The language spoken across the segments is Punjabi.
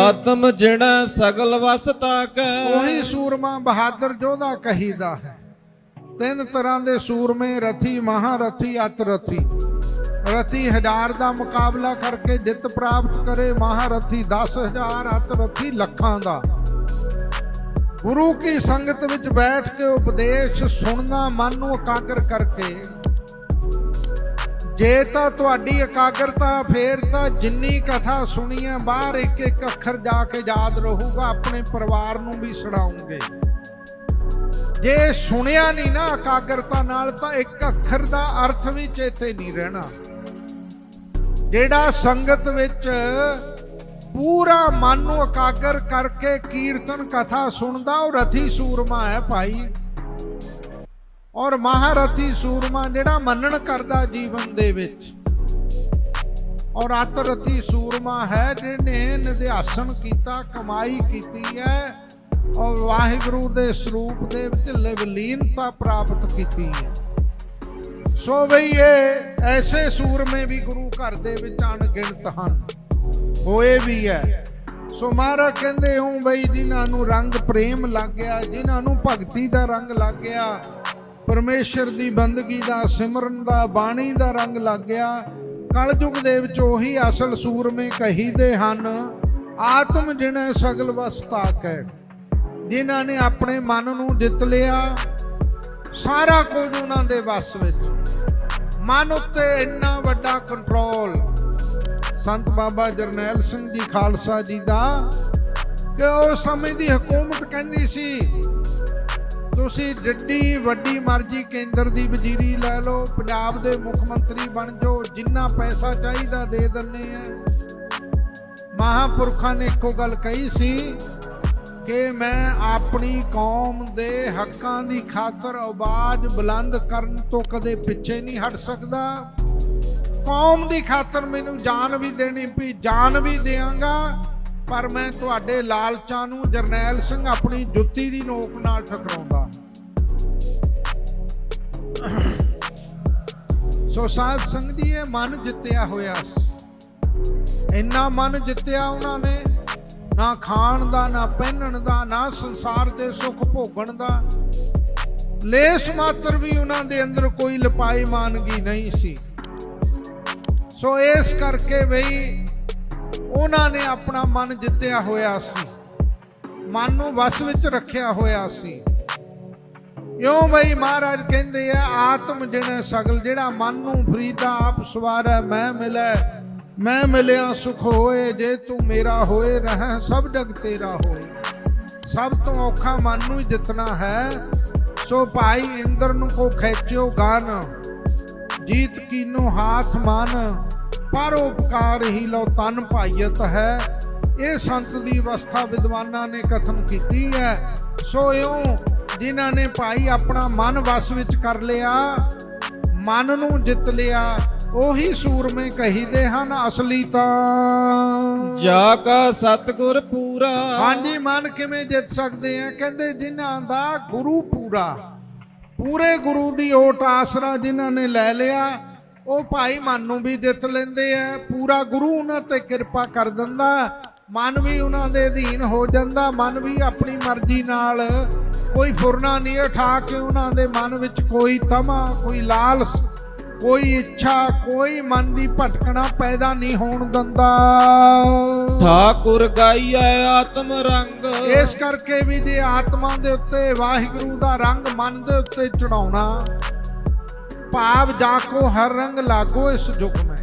ਆਤਮ ਜਿਹੜਾ ਸਗਲ ਵਸ ਤਾਕੈ ਉਹੀ ਸੂਰਮਾ ਬਹਾਦਰ ਜੋਧਾ ਕਹੀਦਾ ਹੈ। ਤਿੰਨ ਤਰ੍ਹਾਂ ਦੇ ਸੂਰਮੇ, ਰਥੀ, ਮਹਾਰਥੀ, ਅਤ ਰਥੀ। ਹਜ਼ਾਰ ਦਾ ਮੁਕਾਬਲਾ ਕਰਕੇ ਜਿੱਤ ਪ੍ਰਾਪਤ ਕਰੇ, ਮਹਾਰਥੀ 10000 ਅਤ ਰਥੀ ਲੱਖਾਂ ਦਾ। ਗੁਰੂ ਕੀ ਸੰਗਤ ਵਿੱਚ ਬੈਠ ਕੇ ਉਪਦੇਸ਼ ਸੁਣਨਾ, ਮਨ ਨੂੰ ਇਕਾਗਰ ਕਰਕੇ ਜੇ ਤਾਂ ਤੁਹਾਡੀ ਇਕਾਗਰਤਾ, ਫੇਰ ਤਾਂ ਜਿੰਨੀ ਕਥਾ ਸੁਣੀ ਹੈ ਬਾਹਰ ਇੱਕ ਇੱਕ ਅੱਖਰ ਜਾ ਕੇ ਯਾਦ ਰਹੂਗਾ, ਆਪਣੇ ਪਰਿਵਾਰ ਨੂੰ ਵੀ ਸੁਣਾਉਂਗੇ। ਜੇ ਸੁਣਿਆ ਨਹੀਂ ਨਾ ਇਕਾਗਰਤਾ ਨਾਲ, ਤਾਂ ਇੱਕ ਅੱਖਰ ਦਾ ਅਰਥ ਵੀ ਚੇਤੇ ਨਹੀਂ ਰਹਿਣਾ। ਜਿਹੜਾ ਸੰਗਤ ਵਿੱਚ ਪੂਰਾ ਮਨ ਨੂੰ ਇਕਾਗਰ ਕਰਕੇ ਕੀਰਤਨ ਕਥਾ ਸੁਣਦਾ, ਉਹ ਰਥੀ ਸੂਰਮਾ ਹੈ ਭਾਈ। ਔਰ ਮਹਾਰਥੀ ਸੂਰਮਾ ਜਿਹੜਾ ਮੰਨਣ ਕਰਦਾ ਜੀਵਨ ਦੇ ਵਿੱਚ। ਔਰ ਅਤਰਥੀ ਸੂਰਮਾ ਹੈ ਜਿਹਨੇ ਨਿਧਿਆਸਨ ਕੀਤਾ, ਕਮਾਈ ਕੀਤੀ ਹੈ, ਔਰ ਵਾਹਿਗੁਰੂ ਦੇ ਸਰੂਪ ਦੇ ਵਿੱਚ ਲਵਲੀਨਤਾ ਪ੍ਰਾਪਤ ਕੀਤੀ ਹੈ। ਸੋ ਬਈ ਇਹ ਐਸੇ ਸੂਰਮੇ ਵੀ ਗੁਰੂ ਘਰ ਦੇ ਵਿੱਚ ਅਣਗਿਣਤ ਹਨ। ਹੋਏ ਵੀ ਹੈ। ਸੋ ਮਹਾਰਾਜ ਕਹਿੰਦੇ ਹੂੰ ਬਈ ਜਿਨ੍ਹਾਂ ਨੂੰ ਰੰਗ ਪ੍ਰੇਮ ਲੱਗ ਗਿਆ ਜਿਨ੍ਹਾਂ ਨੂੰ ਭਗਤੀ ਦਾ ਰੰਗ ਲੱਗ ਗਿਆ ਪਰਮੇਸ਼ਰ ਦੀ ਬੰਦਗੀ ਦਾ, ਸਿਮਰਨ ਦਾ, ਬਾਣੀ ਦਾ ਰੰਗ ਲੱਗ ਗਿਆ ਕਲਯੁਗ ਦੇ ਵਿੱਚ ਉਹੀ ਅਸਲ ਸੂਰਮੇ ਕਹੀਦੇ ਹਨ, ਆਤਮ ਜਿਨੇ ਸਗਲ ਵਸਤਾ ਹੈ ਜਿਨ੍ਹਾਂ ਨੇ ਆਪਣੇ ਮਨ ਨੂੰ ਜਿੱਤ ਲਿਆ, ਸਾਰਾ ਕੁਝ ਉਹਨਾਂ ਦੇ ਵੱਸ ਵਿੱਚ। ਮਨ ਉੱਤੇ ਇੰਨਾ ਵੱਡਾ ਕੰਟਰੋਲ ਸੰਤ ਬਾਬਾ ਜਰਨੈਲ ਸਿੰਘ ਜੀ ਖਾਲਸਾ ਜੀ ਦਾ, ਕਿ ਉਸ ਸਮੇਂ ਦੀ ਹਕੂਮਤ ਕਹਿੰਦੀ ਸੀ ਤੁਸੀਂ ਜਿੱਡੀ ਵੱਡੀ ਮਰਜ਼ੀ ਕੇਂਦਰ ਦੀ ਵਜ਼ੀਰੀ ਲੈ ਲਓ, ਪੰਜਾਬ ਦੇ ਮੁੱਖ ਮੰਤਰੀ ਬਣ ਜਾਓ, ਜਿੰਨਾ ਪੈਸਾ ਚਾਹੀਦਾ ਦੇ ਦਿੰਨੇ ਆ। ਮਹਾਪੁਰਖਾਂ ਨੇ ਇੱਕੋ ਗੱਲ ਕਹੀ ਸੀ ਕਿ ਮੈਂ ਆਪਣੀ ਕੌਮ ਦੇ ਹੱਕਾਂ ਦੀ ਖਾਤਰ ਆਵਾਜ਼ ਬੁਲੰਦ ਕਰਨ ਤੋਂ ਕਦੇ ਪਿੱਛੇ ਨਹੀਂ ਹਟ ਸਕਦਾ। ਕੌਮ ਦੀ ਖਾਤਰ ਮੈਨੂੰ ਜਾਨ ਵੀ ਦੇਣੀ ਪਈ, ਜਾਨ ਵੀ ਦੇਵਾਂਗਾ ਪਰ ਮੈਂ ਤੁਹਾਡੇ ਲਾਲਚਾਂ ਨੂੰ ਜਰਨੈਲ ਸਿੰਘ ਆਪਣੀ ਜੁੱਤੀ ਦੀ ਨੋਕ ਨਾਲ ਠਕਰਾਉਂਦਾ। ਸੋ ਸਾਧ ਸੰਗ ਜੀ ਇਹ ਮਨ ਜਿੱਤਿਆ ਹੋਇਆ ਸੀ। ਇੰਨਾ ਮਨ ਜਿੱਤਿਆ ਉਹਨਾਂ ਨੇ, ਨਾ ਖਾਣ ਦਾ, ਨਾ ਪਹਿਨਣ ਦਾ, ਨਾ ਸੰਸਾਰ ਦੇ ਸੁੱਖ ਭੋਗਣ ਦਾ। ਲੇਸ ਮਾਤਰ ਵੀ ਉਹਨਾਂ ਦੇ ਅੰਦਰ ਕੋਈ ਲਪਾਈ ਮਾਨਗੀ ਨਹੀਂ ਸੀ। ਸੋ ਇਸ ਕਰਕੇ ਬਈ ਉਹਨਾਂ ਨੇ ਆਪਣਾ ਮਨ ਜਿੱਤਿਆ ਹੋਇਆ ਸੀ। ਮਨ ਨੂੰ ਵਸ ਵਿੱਚ ਰੱਖਿਆ ਹੋਇਆ ਸੀ। ਇਉਂ ਬਈ ਮਹਾਰਾਜ ਕਹਿੰਦੇ ਆ, ਆਤਮ ਜਿਨੇ ਸਗਲ, ਜਿਹੜਾ ਮਨ ਨੂੰ ਫਰੀਦਾ, ਆਪ ਸਵਾਰੈ, ਮੈਂ ਮਿਲੈ। ਮੈਂ ਮਿਲਿਆ, ਸੁਖ ਹੋਏ, ਜੇ ਤੂੰ ਮੇਰਾ ਹੋਏ, ਰਹਿ, ਸਭ ਜਗ ਤੇਰਾ ਹੋਏ। ਸਭ ਤੋਂ ਔਖਾ ਮਨ ਨੂੰ ਜਿੱਤਣਾ ਹੈ। ਸੋ ਭਾਈ ਇੰਦਰ ਨੂੰ ਕੋ ਖੇਚਿਓ ਗਾਨ। ਜੀਤ ਕੀਨੋ ਹਾਥ ਮਾਨ। ਪਰ ਉਪਕਾਰ ਹੀ ਲੋ ਤਨ ਭਾਈਤ ਹੈ। ਇਹ ਸੰਤ ਦੀ ਅਵਸਥਾ ਵਿਦਵਾਨਾਂ ਨੇ ਕਥਨ ਕੀਤੀ ਹੈ। ਸੋ ਇਉਂ ਜਿਨ੍ਹਾਂ ਨੇ ਭਾਈ ਆਪਣਾ ਮਨ ਵਸ ਵਿੱਚ ਕਰ ਲਿਆ ਮਨ ਨੂੰ ਜਿੱਤ ਲਿਆ ਉਹੀ ਸੂਰਮੇ ਕਹੀਦੇ ਹਨ ਅਸਲੀ ਤਾਂ। ਜਾ ਕਾ ਸਤਗੁਰ ਪੂਰਾ। ਹਾਂਜੀ ਮਨ ਕਿਵੇਂ ਜਿੱਤ ਸਕਦੇ ਆ? ਕਹਿੰਦੇ ਜਿਨ੍ਹਾਂ ਦਾ ਗੁਰੂ ਪੂਰਾ ਪੂਰੇ ਗੁਰੂ ਦੀ ਓਟ ਆਸਰਾ ਜਿਨ੍ਹਾਂ ਨੇ ਲੈ ਲਿਆ ਉਹ ਭਾਈ ਮਨ ਨੂੰ ਵੀ ਜਿੱਤ ਲੈਂਦੇ ਆ ਪੂਰਾ ਗੁਰੂ ਉਹਨਾਂ ਤੇ ਕਿਰਪਾ ਕਰ ਦਿੰਦਾ। ਮਨ ਵੀ ਉਹਨਾਂ ਦੇ ਅਧੀਨ ਹੋ ਜਾਂਦਾ ਮਨ ਵੀ ਆਪਣੀ ਮਰਜ਼ੀ ਨਾਲ। ਕੋਈ ਫੁਰਨਾ ਨਹੀਂ ਉਠਾ ਕੇ ਉਹਨਾਂ ਦੇ ਮਨ ਵਿੱਚ ਕੋਈ ਤਮਾ ਕੋਈ ਲਾਲਸ ਕੋਈ ਇੱਛਾ ਕੋਈ ਮਨ ਦੀ ਭਟਕਣਾ ਪੈਦਾ ਨਹੀਂ ਹੋਣ ਦਿੰਦਾ। ਠਾਕੁਰ ਗਾਈਐ ਆਤਮ ਰੰਗ। ਇਸ ਕਰਕੇ ਵੀ ਜੇ ਆਤਮਾ ਦੇ ਉੱਤੇ ਵਾਹਿਗੁਰੂ ਦਾ ਰੰਗ ਮਨ ਦੇ ਉੱਤੇ ਚੜਾਉਣਾ ਭਾਵ ਜਾ ਕੋ ਹਰ ਰੰਗ ਲਾਗੋ ਇਸ ਜੁਗ ਮੈਂ।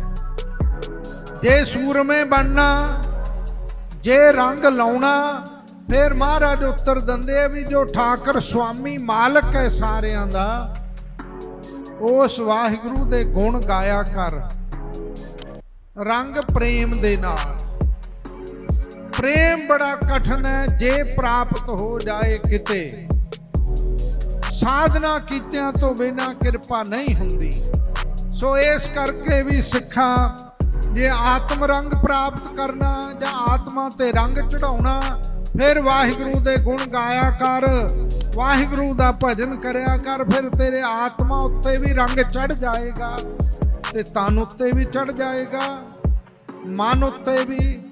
ਜੇ ਸੂਰਮੇ ਬਣਨਾ, ਜੇ ਰੰਗ ਲਾਉਣਾ, ਫਿਰ ਮਹਾਰਾਜ ਉੱਤਰ ਦਿੰਦੇ ਆ ਵੀ ਜੋ ਠਾਕਰ ਸੁਆਮੀ ਮਾਲਕ ਹੈ ਸਾਰਿਆਂ ਦਾ, ਉਸ ਵਾਹਿਗੁਰੂ ਦੇ ਗੁਣ ਗਾਇਆ ਕਰ। ਰੰਗ ਪ੍ਰੇਮ ਦੇ ਨਾਲ। ਪ੍ਰੇਮ ਬੜਾ ਕਠਨ ਹੈ, ਜੇ ਪ੍ਰਾਪਤ ਹੋ ਜਾਏ ਕਿਤੇ। ਸਾਧਨਾ ਕੀਤਿਆਂ ਤੋਂ ਬਿਨਾ ਕਿਰਪਾ ਨਹੀਂ ਹੁੰਦੀ। ਸੋ ਇਸ ਕਰਕੇ ਵੀ ਸਿੱਖਾਂ, ਜੇ ਆਤਮ ਰੰਗ ਪ੍ਰਾਪਤ ਕਰਨਾ, ਜਾਂ ਆਤਮਾ ਤੇ ਰੰਗ ਚੜਾਉਣਾ ਫਿਰ ਵਾਹਿਗੁਰੂ ਦੇ ਗੁਣ ਗਾਇਆ ਕਰ, ਵਾਹਿਗੁਰੂ ਦਾ ਭਜਨ ਕਰਿਆ ਕਰ, ਫਿਰ ਤੇਰੇ ਆਤਮਾ ਉੱਤੇ ਵੀ ਰੰਗ ਚੜ ਜਾਏਗਾ ਤੇ ਤਨ ਉੱਤੇ ਵੀ ਚੜ ਜਾਏਗਾ, ਮਨ ਉੱਤੇ ਵੀ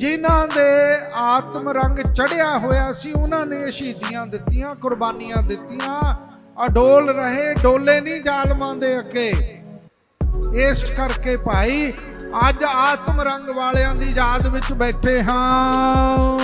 ਜਿਨ੍ਹਾਂ ਦੇ ਆਤਮ ਰੰਗ ਚੜਿਆ ਹੋਇਆ ਸੀ, ਉਹਨਾਂ ਨੇ ਸ਼ਹੀਦੀਆਂ ਦਿੱਤੀਆਂ, ਕੁਰਬਾਨੀਆਂ ਦਿੱਤੀਆਂ। ਅਡੋਲ ਰਹੇ, ਡੋਲੇ ਨਹੀਂ ਜ਼ਾਲਮਾਂ ਦੇ ਅੱਗੇ। ਇਸ ਕਰਕੇ ਭਾਈ, ਅੱਜ ਆਤਮ ਰੰਗ ਵਾਲਿਆਂ ਦੀ ਯਾਦ ਵਿੱਚ ਬੈਠੇ ਹਾਂ।